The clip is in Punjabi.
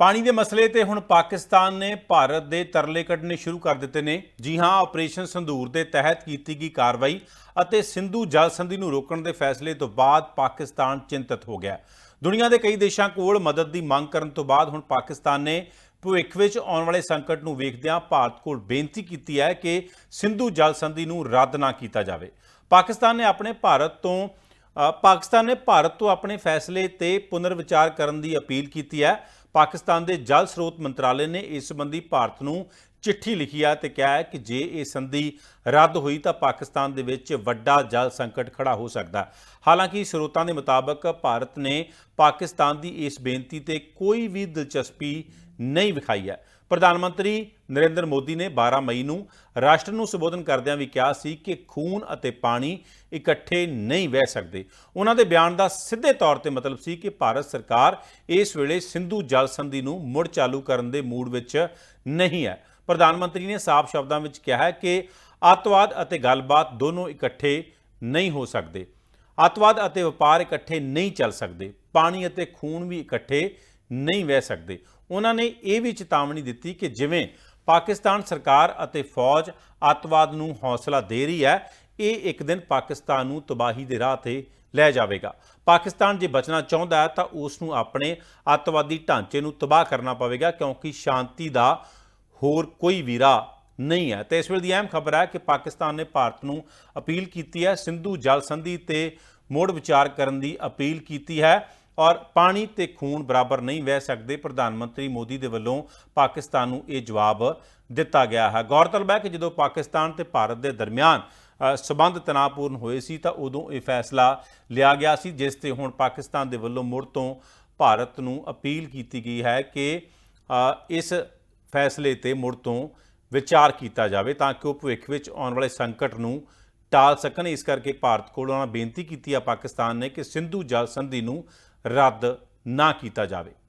ਪਾਣੀ ਦੇ ਮਸਲੇ ਤੇ ਹੁਣ ਪਾਕਿਸਤਾਨ ਨੇ ਭਾਰਤ ਦੇ ਤਰਲੇ ਕੱਢਣੇ ਸ਼ੁਰੂ ਕਰ ਦਿੱਤੇ ਨੇ। ਜੀ ਹਾਂ, ਆਪਰੇਸ਼ਨ ਸੰਧੂਰ ਦੇ ਤਹਿਤ ਕੀਤੀ ਗਈ ਕਾਰਵਾਈ ਅਤੇ ਸਿੰਧੂ ਜਲ ਸੰਧੀ ਨੂੰ ਰੋਕਣ ਦੇ ਫੈਸਲੇ ਤੋਂ ਬਾਅਦ ਪਾਕਿਸਤਾਨ ਚਿੰਤਤ ਹੋ ਗਿਆ। ਦੁਨੀਆ ਦੇ ਕਈ ਦੇਸ਼ਾਂ ਕੋਲ ਮਦਦ ਦੀ ਮੰਗ ਕਰਨ ਤੋਂ ਬਾਅਦ ਹੁਣ ਪਾਕਿਸਤਾਨ ਨੇ ਭਵਿੱਖ ਵਿੱਚ ਆਉਣ ਵਾਲੇ ਸੰਕਟ ਨੂੰ ਵੇਖਦਿਆਂ ਭਾਰਤ ਕੋਲ ਬੇਨਤੀ ਕੀਤੀ ਹੈ ਕਿ ਸਿੰਧੂ ਜਲ ਸੰਧੀ ਨੂੰ ਰੱਦ ਨਾ ਕੀਤਾ ਜਾਵੇ। ਪਾਕਿਸਤਾਨ ਨੇ ਆਪਣੇ ਭਾਰਤ ਤੋਂ ਪਾਕਿਸਤਾਨ ਨੇ ਭਾਰਤ ਤੋਂ ਆਪਣੇ ਫੈਸਲੇ ਤੇ ਪੁਨਰ ਵਿਚਾਰ ਕਰਨ ਦੀ ਅਪੀਲ ਕੀਤੀ ਹੈ। ਪਾਕਿਸਤਾਨ ਦੇ ਜਲ ਸਰੋਤ ਮੰਤਰਾਲੇ ਨੇ ਇਸ ਸੰਬੰਧੀ ਭਾਰਤ ਨੂੰ ਚਿੱਠੀ ਲਿਖੀ ਹੈ ਤੇ ਕਿਹਾ ਹੈ ਕਿ ਜੇ ਇਹ ਸੰਧੀ ਰੱਦ ਹੋਈ ਤਾਂ ਪਾਕਿਸਤਾਨ ਦੇ ਵਿੱਚ ਵੱਡਾ ਜਲ ਸੰਕਟ ਖੜਾ ਹੋ ਸਕਦਾ। ਹਾਲਾਂਕਿ ਸਰੋਤਾਂ ਦੇ ਮੁਤਾਬਕ ਭਾਰਤ ਨੇ ਪਾਕਿਸਤਾਨ ਦੀ ਇਸ ਬੇਨਤੀ ਤੇ ਕੋਈ ਵੀ ਦਿਲਚਸਪੀ ਨਹੀਂ ਵਿਖਾਈ ਹੈ। ਪ੍ਰਧਾਨ ਮੰਤਰੀ ਨਰਿੰਦਰ ਮੋਦੀ ਨੇ 12 ਮਈ ਨੂੰ ਰਾਸ਼ਟਰ ਨੂੰ ਸੰਬੋਧਨ ਕਰਦਿਆਂ ਵੀ ਕਿਹਾ ਸੀ ਕਿ ਖੂਨ ਅਤੇ ਪਾਣੀ ਇਕੱਠੇ ਨਹੀਂ ਵਹਿ ਸਕਦੇ। ਉਹਨਾਂ ਦੇ ਬਿਆਨ ਦਾ ਸਿੱਧੇ ਤੌਰ ਤੇ ਮਤਲਬ ਸੀ ਕਿ ਭਾਰਤ ਸਰਕਾਰ ਇਸ ਵੇਲੇ ਸਿੰਧੂ ਜਲ ਸੰਧੀ ਨੂੰ ਮੁੜ ਚਾਲੂ ਕਰਨ ਦੇ ਮੂਡ ਵਿੱਚ ਨਹੀਂ ਹੈ। ਪ੍ਰਧਾਨ ਮੰਤਰੀ ਨੇ ਸਾਫ਼ ਸ਼ਬਦਾਂ ਵਿੱਚ ਕਿਹਾ ਹੈ ਕਿ ਅੱਤਵਾਦ ਅਤੇ ਗੱਲਬਾਤ ਦੋਨੋਂ ਇਕੱਠੇ ਨਹੀਂ ਹੋ ਸਕਦੇ। ਅੱਤਵਾਦ ਅਤੇ ਵਪਾਰ ਇਕੱਠੇ ਨਹੀਂ ਚੱਲ ਸਕਦੇ। ਪਾਣੀ ਅਤੇ ਖੂਨ ਵੀ ਇਕੱਠੇ ਨਹੀਂ ਵਹਿ ਸਕਦੇ। ਉਹਨਾਂ ਨੇ ਇਹ ਵੀ ਚੇਤਾਵਨੀ ਦਿੱਤੀ ਕਿ ਜਿਵੇਂ ਪਾਕਿਸਤਾਨ ਸਰਕਾਰ ਅਤੇ ਫੌਜ ਅੱਤਵਾਦ ਨੂੰ ਹੌਸਲਾ ਦੇ ਰਹੀ ਹੈ, ਇਹ ਇੱਕ ਦਿਨ ਪਾਕਿਸਤਾਨ ਨੂੰ ਤਬਾਹੀ ਦੇ ਰਾਹ ਤੇ ਲੈ ਜਾਵੇਗਾ। ਪਾਕਿਸਤਾਨ ਜੇ ਬਚਣਾ ਚਾਹੁੰਦਾ ਹੈ ਤਾਂ ਉਸ ਨੂੰ ਆਪਣੇ ਅੱਤਵਾਦੀ ਢਾਂਚੇ ਨੂੰ ਤਬਾਹ ਕਰਨਾ ਪਵੇਗਾ ਕਿਉਂਕਿ ਸ਼ਾਂਤੀ ਦਾ ਹੋਰ ਕੋਈ ਵੀ ਰਾਹ ਨਹੀਂ ਹੈ। ਤੇ ਇਸ ਵੇਲੇ ਦੀ ਅਹਿਮ ਖਬਰ ਹੈ ਕਿ ਪਾਕਿਸਤਾਨ ਨੇ ਭਾਰਤ ਨੂੰ ਅਪੀਲ ਕੀਤੀ ਹੈ ਸਿੰਧੂ ਜਲ ਸੰਧੀ ਤੇ ਮੋੜ ਵਿਚਾਰ ਕਰਨ ਦੀ ਅਪੀਲ ਕੀਤੀ ਹੈ ਔਰ ਪਾਣੀ ਤੇ ਖੂਨ ਬਰਾਬਰ ਨਹੀਂ ਵਹਿ ਸਕਦੇ। ਪ੍ਰਧਾਨ ਮੰਤਰੀ ਮੋਦੀ ਦੇ ਵੱਲੋਂ ਪਾਕਿਸਤਾਨ ਨੂੰ ਇਹ ਜਵਾਬ ਦਿੱਤਾ ਗਿਆ ਹੈ। ਗੌਰਤਲਬ ਹੈ ਕਿ ਜਦੋਂ ਪਾਕਿਸਤਾਨ ਤੇ ਭਾਰਤ ਦੇ ਦਰਮਿਆਨ ਅ, ਸਬੰਧ ਤਣਾਅਪੂਰਨ ਹੋਏ ਸੀ ਤਾਂ ਉਦੋਂ ਇਹ ਫੈਸਲਾ ਲਿਆ ਗਿਆ ਸੀ ਜਿਸ ਤੇ ਹੁਣ ਪਾਕਿਸਤਾਨ ਦੇ ਵੱਲੋਂ ਮੁੜ ਤੋਂ ਭਾਰਤ ਨੂੰ ਅਪੀਲ ਕੀਤੀ ਗਈ ਹੈ ਕਿ ਇਸ ਫੈਸਲੇ ਤੇ ਮੁੜ ਤੋਂ ਵਿਚਾਰ ਕੀਤਾ ਜਾਵੇ ਤਾਂ ਕਿ ਉਹ ਭਵਿੱਖ ਵਿੱਚ ਆਉਣ ਵਾਲੇ ਸੰਕਟ ਨੂੰ ਟਾਲ ਸਕਣ। ਇਸ ਕਰਕੇ ਭਾਰਤ ਕੋਲ ਉਹਨਾਂ ਬੇਨਤੀ ਕੀਤੀ ਆ ਪਾਕਿਸਤਾਨ ਨੇ ਕਿ ਸਿੰਧੂ ਜਲ ਸੰਧੀ ਨੂੰ ਰੱਦ ਨਾ ਕੀਤਾ ਜਾਵੇ।